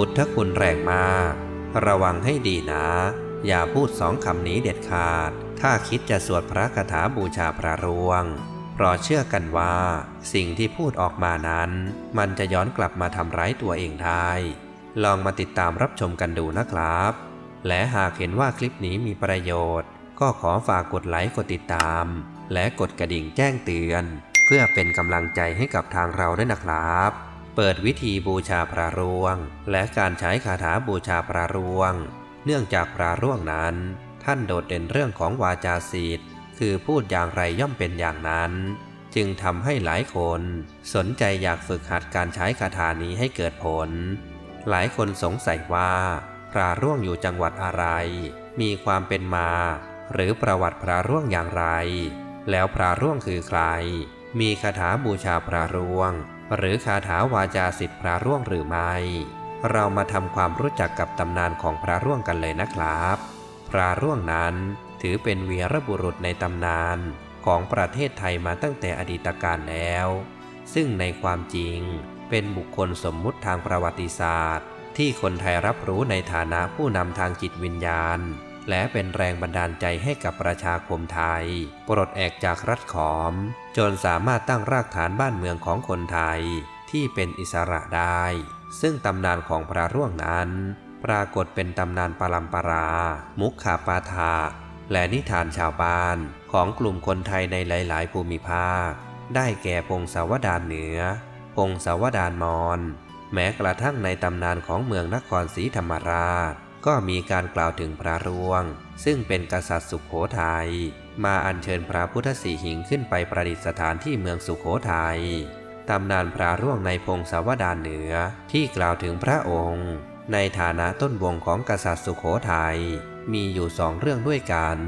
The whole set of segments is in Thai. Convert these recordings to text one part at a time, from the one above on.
พุทธคุณแรงมาก ระวังให้ดีนะ อย่าพูดสองคำนี้เด็ดขาด ถ้าคิดจะสวดพระคาถาบูชาพระรวง เพราะเชื่อกันว่า สิ่งที่พูดออกมานั้น มันจะย้อนกลับมาทำร้ายตัวเองได้ ลองมาติดตามรับชมกันดูนะครับ และหากเห็นว่าคลิปนี้มีประโยชน์ ก็ขอฝากกดไลค์กดติดตาม และกดกระดิ่งแจ้งเตือน เพื่อเป็นกำลังใจให้กับทางเราด้วยนะครับ เปิดวิธีบูชาพระร่วง และการใช้คาถาบูชาพระร่วง เนื่องจากพระร่วงนั้น ท่านโดดเด่นเรื่องของวาจาศีลคือพูดอย่างไรย่อมเป็นอย่างนั้น จึงทำให้หลายคนสนใจอยากฝึกหัดการใช้คาถานี้ให้เกิดผล หลายคนสงสัยว่า พระร่วงอยู่จังหวัดอะไร มีความเป็นมา หรือประวัติพระร่วงอย่างไร แล้วพระร่วงคือใคร มีคาถาบูชาพระร่วง หรือคาถาวาจาสิทธิพระร่วงหรือไม่ เรามาทำความรู้จักกับตำนานของพระร่วงกันเลยนะครับ พระร่วงนั้นถือเป็นวีรบุรุษในตำนานของประเทศไทยมาตั้งแต่อดีตการแล้ว ซึ่งในความจริงเป็นบุคคลสมมุติทางประวัติศาสตร์ ที่คนไทยรับรู้ในฐานะผู้นำทางจิตวิญญาณ และเป็นแรงบันดาลใจให้กับประชาคมไทย ปลดแอกจากรัฐขอม จนสามารถตั้งรากฐานบ้านเมืองของคนไทย ที่เป็นอิสระได้ ซึ่งตำนานของพระร่วงนั้น ปรากฏเป็นตำนานปรัมปรา มุขขาปาทาและนิทานชาวบ้านของกลุ่มคนไทยในหลาย ๆ ภูมิภาค ได้แก่พงศาวดารเหนือ พงศาวดารมอญแม้กระทั่งในตำนานของเมืองนครศรีธรรมราช ก็มีการกล่าวถึงพระร่วง ซึ่งเป็นกษัตริย์สุขโขทยัยมาอัญเชิญพระพุทธสีหิงขึ้นไปประดิษฐานที่เมืองสุขโขทยัยตำนานพระร่วงในพงศาวดารเหนือที่กล่าวถึงพระองค์ ในฐานะต้นวงของกษัตริย์สุขโขทยัยมีอยู่สองเรื่องด้วยกัน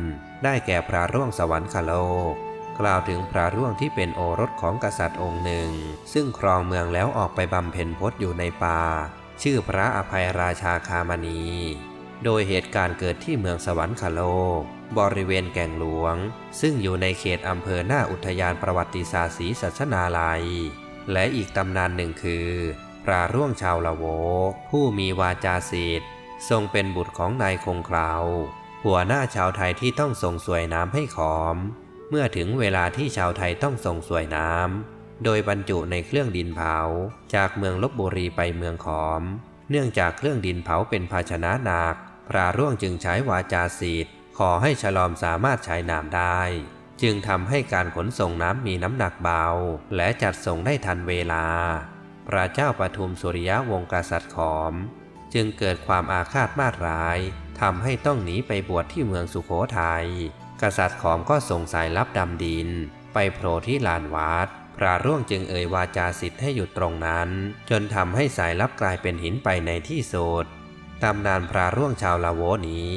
ได้แก่พระร่วงสวรรคโลก กล่าวถึงพระร่วงที่เป็นโอรสของกษัตริย์องค์หนึ่ง ซึ่งครองเมืองแล้วออกไปบำเพ็ญพจน์อยู่ในป่า ชื่อพระอภัยราชาคามณี โดยเหตุการณ์เกิดที่เมืองสวรรคโลก บริเวณแก่งหลวง ซึ่งอยู่ในเขตอำเภอหน้าอุทยานประวัติศาสตร์ศรีสัชนาลัย และอีกตำนานหนึ่งคือพระร่วงชาวละโว ผู้มีวาจาศีษทรงเป็นบุตรของนายคงคราว หัวหน้าชาวไทยที่ต้องส่งสวยน้ำให้ขอม เมื่อถึงเวลาที่ชาวไทยต้องส่งสวยน้ำโดยบรรจุในเครื่องดินเผา จากเมืองลบบุรีไปเมืองขอม เนื่องจากเครื่องดินเผาเป็นภาชนะหนัก พระร่วงจึงใช้วาจาศีษขอให้ฉลอมสามารถใช้น้ำได้ จึงทำให้การขนส่งน้ำมีน้ำหนักเบา และจัดส่งได้ทันเวลา พระเจ้าปทุมสุริยะวงศ์กษัตริย์ขอม จึงเกิดความอาฆาตมาตร้ายทำให้ต้องหนีไปบวชที่เมืองสุขโขทยัยกษัตริย์ขอมก็ส่งสายลับดำดิน ไปโผล่ที่ลานวัด พระร่วงจึงเอ่ยวาจาสิทธิ์ให้หยุดตรงนั้น จนทำให้สายลับกลายเป็นหินไปในที่สุดตำนานพระร่วงชาวลาโวนี้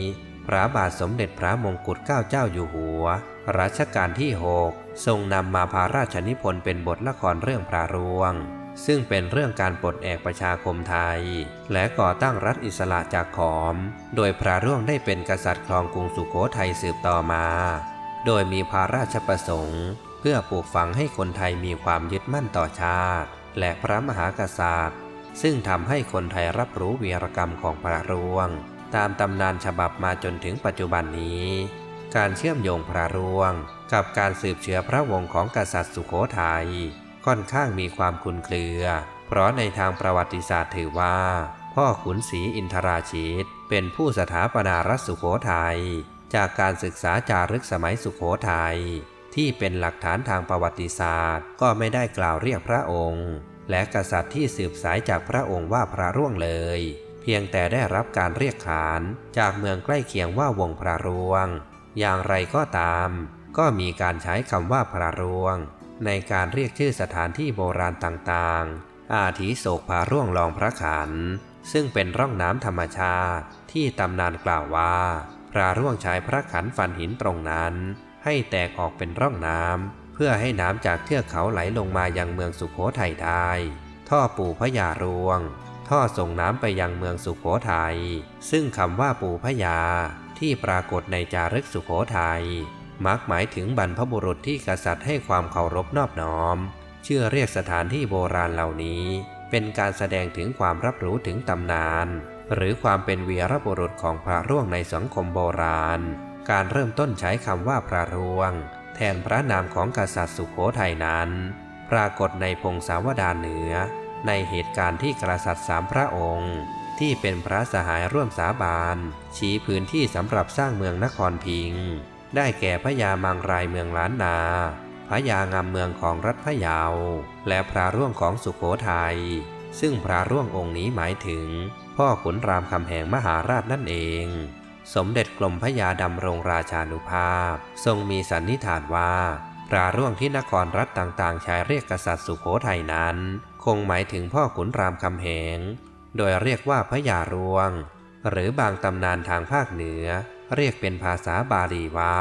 พระบาทสมเด็จพระมงกุฎเกล้าเจ้าอยู่หัว รัชกาลที่หกทรงนำมาพาราชนิพนธ์เป็นบทละครเรื่องพระร่วง ซึ่งเป็นเรื่องการปลดแอกประชาคมไทย และก่อตั้งรัฐอิสระจากขอม โดยพระร่วงได้เป็นกษัตริย์ครองกรุงสุโขทัยสืบต่อมา โดยมีพระราชประสงค์ เพื่อปลูกฝังให้คนไทยมีความยึดมั่นต่อชาติ และพระมหากษัตริย์ ซึ่งทำให้คนไทยรับรู้วีรกรรมของพระร่วง ตามตำนานฉบับมาจนถึงปัจจุบันนี้ การเชื่อมโยงพระร่วง กับการสืบเชื้อพระวงศ์ของกษัตริย์สุโขทัยค่อนข้างมีความคลุนเครือ เพราะในทางประวัติศาสตร์ถือว่า พ่อขุนศรีอินทราชิต เป็นผู้สถาปนารัฐสุโขทัยจากการศึกษาจารึกสมัยสุโขทัย ที่เป็นหลักฐานทางประวัติศาสตร์ ก็ไม่ได้กล่าวเรียกพระองค์ และกษัตริย์ที่สืบสายจากพระองค์ว่าพระร่วงเลย เพียงแต่ได้รับการเรียกขานจากเมืองใกล้เคียงว่าวงพระร่วง อย่างไรก็ตาม ก็มีการใช้คำว่าพระร่วง ในการเรียกชื่อสถานที่โบราณต่างๆ อาทิโศกพาร่วงรองพระขัน ซึ่งเป็นร่องน้ำธรรมชาติที่ตำนานกล่าวว่า พระร่วงใช้พระขันฟันหินตรงนั้น ให้แตกออกเป็นร่องน้ำเพื่อให้น้ำจากเทือกเขาไหลลงมายังเมืองสุขโขทัยได้ ท่อปู่พญารวง ท่อส่งน้ำไปยังเมืองสุขโขทัยซึ่งคำว่าปู่พญาที่ปรากฏในจารึกสุขโขทัยมักหมายถึงบรรพบุรุษที่กษัตริย์ให้ความเคารพนอบน้อม เชื่อเรียกสถานที่โบราณเหล่านี้ เป็นการแสดงถึงความรับรู้ถึงตำนาน หรือความเป็นวีรบุรุษของพระร่วงในสังคมโบราณ การเริ่มต้นใช้คำว่าพระร่วง แทนพระนามของกษัตริย์สุขโขทัยนั้น ปรากฏในพงศาวดารเหนือ ในเหตุการณ์ที่กษัตริย์สามพระองค์ ที่เป็นพระสหายร่วมสาบาน ชี้พื้นที่สำหรับสร้างเมืองนครพิง ได้แก่พระยามังรายเมืองล้านนาพระยางามเมืองของรัฐพะเยา และพระร่วงของสุขโขทัยซึ่งพระร่วงองค์นี้หมายถึง พ่อขุนรามคำแหงมหาราชนั่นเอง สมเด็จกรมพระยาดำรงราชานุภาพ ทรงมีสันนิษฐานว่าพระร่วงที่นครรัฐต่างๆ ใช้เรียกกษัตริย์สุโขทัยนั้น คงหมายถึงพ่อขุนรามคำแหง โดยเรียกว่าพระยาร่วง หรือบางตำนานทางภาคเหนือ เรียกเป็นภาษาบาลีว่า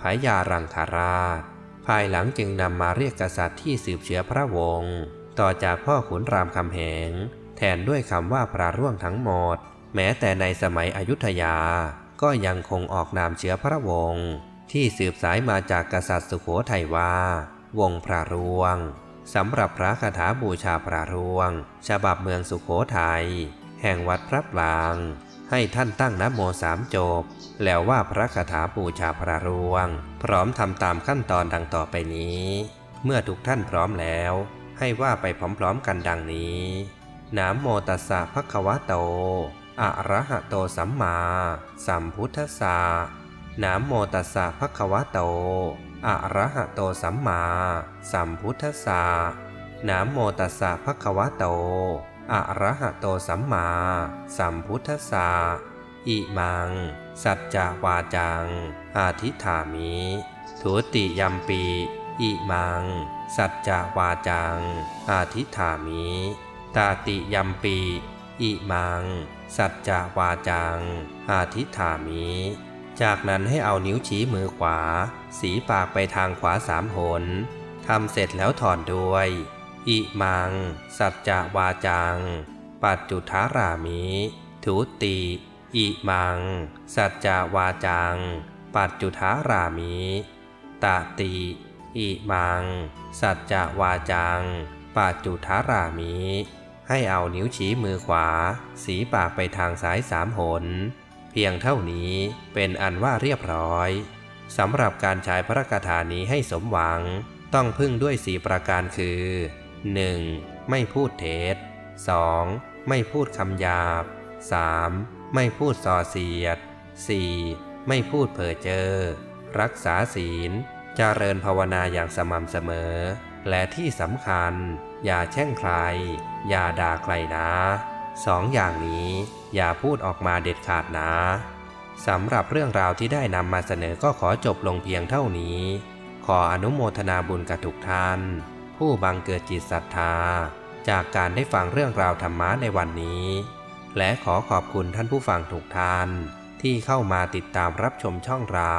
พระยารังคาราช ภายหลังจึงนำมาเรียกกษัตริย์ที่สืบเชื้อพระวงศ์ต่อจากพ่อขุนรามคำแหง แทนด้วยคำว่าพระร่วงทั้งหมด แม้แต่ในสมัยอยุธยา ก็ยังคงออกนามเชื้อพระวงศ์ที่สืบสายมาจากกษัตริย์สุโขทัยว่า วงพระร่วงสำหรับพระคาถาบูชาพระร่วง ฉบับเมืองสุโขทัยแห่งวัดพระปราง ให้ท่านตั้งนโมสามจบ แล้วว่าพระคาถาบูชาพระร่วง พร้อมทำตามขั้นตอนดังต่อไปนี้ เมื่อทุกท่านพร้อมแล้ว ให้ว่าไปพร้อมๆกันดังนี้นะโมตัสสะภะคะวะโต อะระหะโตสัมมาสัมพุทธัสสะนะโมตัสสะภะคะวะโตอะระหะโตสัมมาสัมพุทธัสสะนะโมตัสสะภะคะวะโตอะระหะโตสัมมาสัมพุทธัสสะอิมัง สัจจวาจัง อาทิฐามิทุติยัมปีอิมัง สัจจวาจัง อาทิฐามิ ตาติยัมปีอิมังสัจจวาจัง อาทิฐามิ จากนั้นให้เอานิ้วชี้มือขวา สีปากไปทางขวาสามหนทำเสร็จแล้วถอนด้วย อิมัง สัจจวาจัง ปัจจุทารามิ ทุติ อิมัง สัจจวาจัง ปัจจุทารามิตติ อิมัง สัจจวาจัง ปัจจุทารามิ ให้เอานิ้วชี้มือขวา สีปากไปทางซ้ายสามหน เพียงเท่านี้เป็นอันว่าเรียบร้อยสำหรับการใช้พระคาถานี้ให้สมหวัง ต้องพึ่งด้วยสีประการคือ 1. ไม่พูดเท็จ 2. ไม่พูดคำหยาบ 3. ไม่พูดส่อเสียด 4. ไม่พูดเพ้อเจอ รักษาศีลเจริญภาวนาอย่างสม่ำเสมอ และที่สำคัญ อย่าแช่งใคร อย่าด่าใครนะสองอย่างนี้อย่าพูดออกมาเด็ดขาดนะสำหรับเรื่องราวที่ได้นำมาเสนอก็ขอจบลงเพียงเท่านี้ ขออนุโมทนาบุญกับทุกท่าน ผู้บังเกิดจิตศรัทธา จากการได้ฟังเรื่องราวธรรมะในวันนี้ และขอขอบคุณท่านผู้ฟังทุกท่าน ที่เข้ามาติดตามรับชมช่องเรา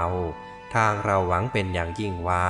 ทางเราหวังเป็นอย่างยิ่งว่า